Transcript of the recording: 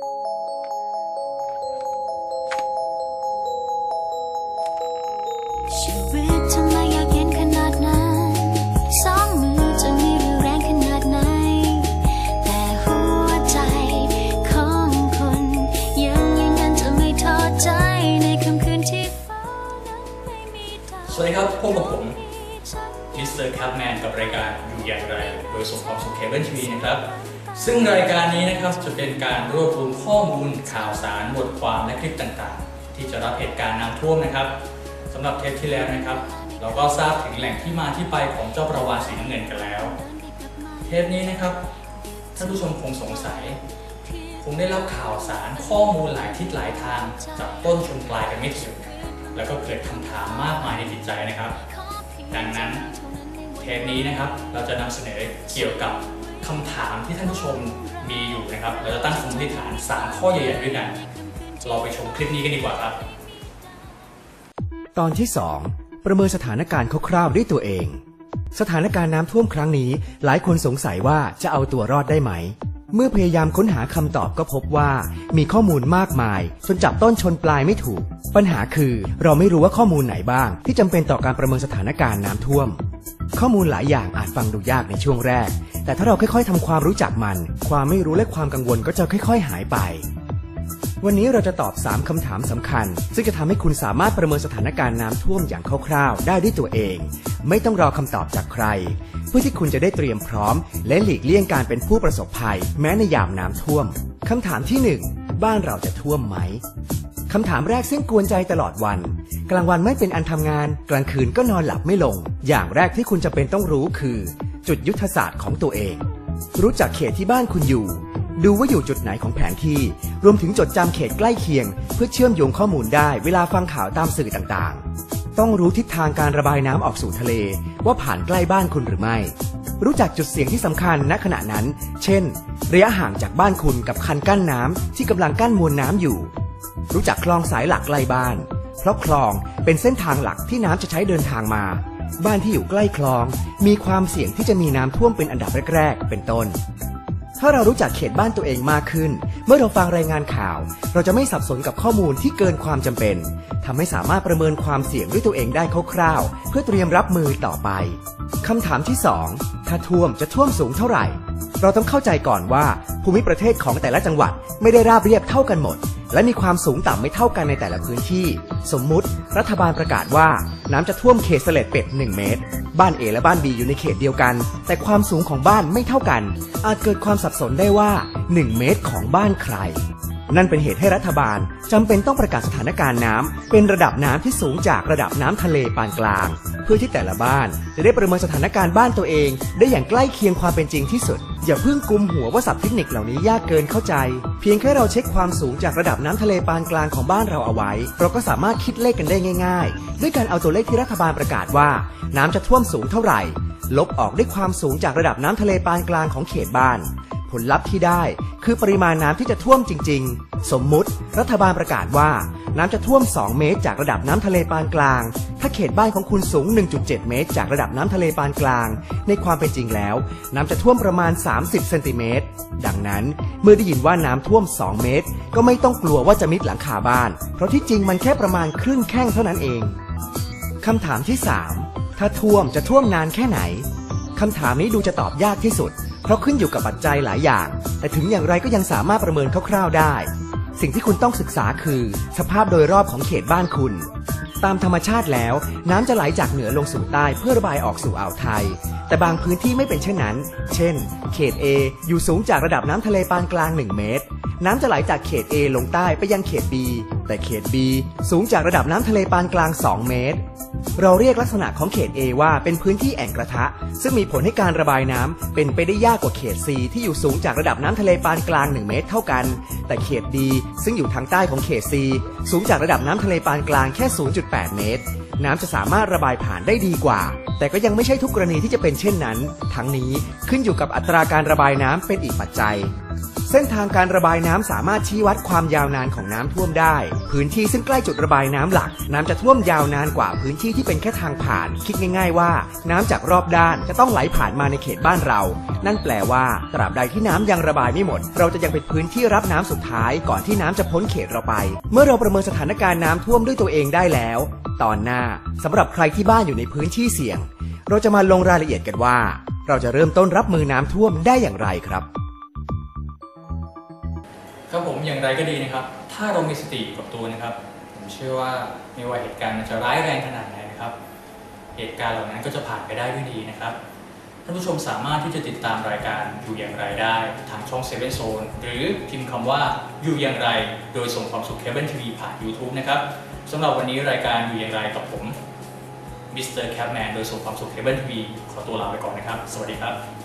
ชีวิตทำไมอยากเย็นขนาดนั้น สองมือจะมีเรี่ยวแรงขนาดไหน แต่หัวใจของคนยังยังนั้นจะไม่ท้อใจในค่ำคืนที่ฟ้านั้นไม่มีดาวสวัสดีครับพบกับผมมิสเตอร์คัพแมนกับรายการอยู่อย่างไร โดยสมความสุขเคเบิลทีวีนะครับ ซึ่งรายการนี้นะครับจะเป็นการรวบรวมข้อมูลข่าวสารบทความและคลิปต่างๆ ที่จะรับเหตุการณ์น้ำท่วมนะครับสำหรับเทปที่แล้วนะครับ เราก็ทราบถึงแหล่งที่มาที่ไปของเจ้าประวานสีน้ำเงินกันแล้ว เทปนี้นะครับท่านผู้ชมคงสงสัย คงได้รับข่าวสารข้อมูลหลายทิศหลายทางจากต้นชนปลายกันไม่ถึงแล้วก็เกิดคำถามมากมายในจิตใจนะครับ ดังนั้นเทปนี้นะครับเราจะนำเสนอเกี่ยวกับ คำถามที่ท่านผู้ชมมีอยู่นะครับเราจะตั้งสมมติฐาน 3 ข้อใหญ่ๆด้วยกัน เราไปชมคลิปนี้กันดีกว่าครับ ตอนที่ 2 ประเมินสถานการณ์คร่าวๆด้วยตัวเอง สถานการณ์น้ำท่วมครั้งนี้ หลายคนสงสัยว่าจะเอาตัวรอดได้ไหม เมื่อพยายามค้นหาคำตอบก็พบว่า มีข้อมูลมากมาย จนจับต้นชนปลายไม่ถูก ปัญหาคือเราไม่รู้ว่าข้อมูลไหนบ้าง ที่จำเป็นต่อการประเมินสถานการณ์น้ำท่วม ข้อมูลหลายอย่างอาจฟังดูยากในช่วงแรก แต่ถ้าเราค่อยๆทำความรู้จักมัน ความไม่รู้และความกังวลก็จะค่อย ๆ หายไป วันนี้เราจะตอบ 3คำถามสำคัญ ซึ่งจะทำให้คุณสามารถประเมินสถานการณ์น้ำท่วมอย่างคร่าวๆ ได้ด้วยตัวเอง ไม่ต้องรอคำตอบจากใคร เพื่อที่คุณจะได้เตรียมพร้อม และหลีกเลี่ยงการเป็นผู้ประสบภัย แม้ในยามน้ำท่วมคำถามที่ 1 บ้านเราจะท่วมไหม คำถามแรกซึ่งกวนใจตลอดวัน กลางวันไม่เป็นอันทำงาน กลางคืนก็นอนหลับไม่ลง อย่างแรกที่คุณจะเป็นต้องรู้คือ จุดยุทธศาสตร์ของตัวเอง รู้จักเขตที่บ้านคุณอยู่ ดูว่าอยู่จุดไหนของแผนที่ รวมถึงจดจำเขตใกล้เคียง เพื่อเชื่อมโยงข้อมูลได้เวลาฟังข่าวตามสื่อต่างๆ ต้องรู้ทิศทางการระบายน้ำออกสู่ทะเล ว่าผ่านใกล้บ้านคุณหรือไม่ รู้จักจุดเสี่ยงที่สำคัญณขณะนั้น เช่น ระยะห่างจากบ้านคุณกับคันกั้นน้ำที่กำลังกั้นมวลน้ำอยู่ รู้จักคลองสายหลักใกล้บ้าน เพราะคลองเป็นเส้นทางหลักที่น้ำจะใช้เดินทางมา บ้านที่อยู่ใกล้คลอง มีความเสี่ยงที่จะมีน้ำท่วมเป็นอันดับแรก ๆ เป็นต้น ถ้าเรารู้จักเขตบ้านตัวเองมากขึ้น เมื่อเราฟังรายงานข่าว เราจะไม่สับสนกับข้อมูลที่เกินความจำเป็นทำให้สามารถประเมินความเสี่ยงด้วยตัวเองได้คร่าวๆเพื่อเตรียมรับมือต่อไปคำถามที่ 2 ถ้าท่วมจะท่วมสูงเท่าไหร่ เราต้องเข้าใจก่อนว่าภูมิประเทศของแต่ละจังหวัดไม่ได้ราบเรียบเท่ากันหมด และมีความสูงต่ำไม่เท่ากันในแต่ละพื้นที่ สมมุติ รัฐบาลประกาศว่าน้ำจะท่วมเขตเสลดเป็ด 1 เมตร บ้าน A และบ้าน B อยู่ในเขตเดียวกัน แต่ความสูงของบ้านไม่เท่ากัน อาจเกิดความสับสนได้ว่า 1 เมตรของบ้านใคร นั่นเป็นเหตุให้รัฐบาลจำเป็นต้องประกาศสถานการณ์น้ำเป็นระดับน้ำที่สูงจากระดับน้ำทะเลปานกลาง เพื่อที่แต่ละบ้านจะได้ประเมินสถานการณ์บ้านตัวเอง ได้อย่างใกล้เคียงความเป็นจริงที่สุด อย่าเพิ่งกุมหัวว่าศัพท์เทคนิคเหล่านี้ยากเกินเข้าใจ เพียงแค่เราเช็คความสูงจากระดับน้ำทะเลปานกลางของบ้านเราเอาไว้ เราก็สามารถคิดเลขกันได้ง่าย ๆ ด้วยการเอาตัวเลขที่รัฐบาลประกาศว่า น้ำจะท่วมสูงเท่าไหร่ ลบออกด้วยความสูงจากระดับน้ำทะเลปานกลางของเขตบ้าน ผลลัพธ์ที่ได้คือปริมาณน้ำที่จะท่วมจริง ๆ สมมุติ รัฐบาลประกาศว่าน้ำจะท่วม 2 เมตรจากระดับน้ำทะเลปานกลาง ถ้าเขตบ้านของคุณสูง 1.7 เมตร จากระดับน้ำทะเลปานกลาง ในความเป็นจริงแล้ว น้ำจะท่วมประมาณ 30 เซนติเมตร ดังนั้น เมื่อได้ยินว่าน้ำท่วม 2 เมตร ก็ไม่ต้องกลัวว่าจะมิดหลังคาบ้าน เพราะที่จริงมันแค่ประมาณครึ่งแข้งเท่านั้นเองคำถามที่ 3 ถ้าท่วมจะท่วมนานแค่ไหนคำถามนี้ดูจะตอบยากที่สุด ราะขึ้นอยู่กับปัจจัยหลายอย่าง แต่ถึงอย่างไรก็ยังสามารถประเมินคร่าวๆได้ สิ่งที่คุณต้องศึกษาคือ สภาพโดยรอบของเขตบ้านคุณ ตามธรรมชาติแล้ว น้ำจะไหลจากเหนือลงสู่ใต้เพื่อระบายออกสู่อ่าวไทย แต่บางพื้นที่ไม่เป็นเช่นนั้น เช่น เขต A อยู่สูงจากระดับน้ำทะเลปานกลาง 1 เมตร น้ำจะไหลจากเขต A ลงใต้ไปยังเขต B แต่เขต B สูงจากระดับน้ำทะเลปานกลาง 2 เมตร เราเรียกลักษณะของเขต A ว่าเป็นพื้นที่แอ่งกระทะ ซึ่งมีผลให้การระบายน้ำเป็นไปได้ยากกว่าเขต C ที่อยู่สูงจากระดับน้ำทะเลปานกลาง 1 เมตรเท่ากัน แต่เขต D ซึ่งอยู่ทางใต้ของเขต C สูงจากระดับน้ำทะเลปานกลางแค่ 0.8 เมตร น้ำจะสามารถระบายผ่านได้ดีกว่า แต่ก็ยังไม่ใช่ทุกกรณีที่จะเป็นเช่นนั้น ทั้งนี้ขึ้นอยู่กับอัตราการระบายน้ำเป็นอีกปัจจัย เส้นทางการระบายน้ำสามารถชี้วัดความยาวนานของน้ำท่วมได้ พื้นที่ซึ่งใกล้จุดระบายน้ำหลัก น้ำจะท่วมยาวนานกว่าพื้นที่ที่เป็นแค่ทางผ่าน คิดง่ายๆว่า น้ำจากรอบด้านจะต้องไหลผ่านมาในเขตบ้านเรา นั่นแปลว่า ตราบใดที่น้ำยังระบายไม่หมด เราจะยังเป็นพื้นที่รับน้ำสุดท้ายก่อนที่น้ำจะพ้นเขตเราไป เมื่อเราประเมินสถานการณ์น้ำท่วมด้วยตัวเองได้แล้ว ตอนหน้าสำหรับใครที่บ้านอยู่ในพื้นที่เสี่ยง เราจะมาลงรายละเอียดกันว่า เราจะเริ่มต้นรับมือน้ำท่วมได้อย่างไรครับ อย่างไรก็ดีนะครับ ถ้าเรามีสติกับตัวนะครับ ผมเชื่อว่าไม่ว่าเหตุการณ์มันจะร้ายแรงขนาดไหนนะครับ เหตุการณ์เหล่านั้นก็จะผ่านไปได้ด้วยดีนะครับท่านผู้ชมสามารถที่จะติดตามรายการอยู่อย่างไรได้ ทางช่องเซเว่นโซนหรือพิมพ์คำว่าอยู่อย่างไร โดยส่งความสุขเคเบิลทีวีผ่าน YouTube นะครับสำหรับวันนี้รายการอยู่อย่างไรกับผมมิสเตอร์แคปแมนโดยส่งความสุขเคเบิลทีวีขอตัวลาไปก่อนนะครับ สวัสดีครับ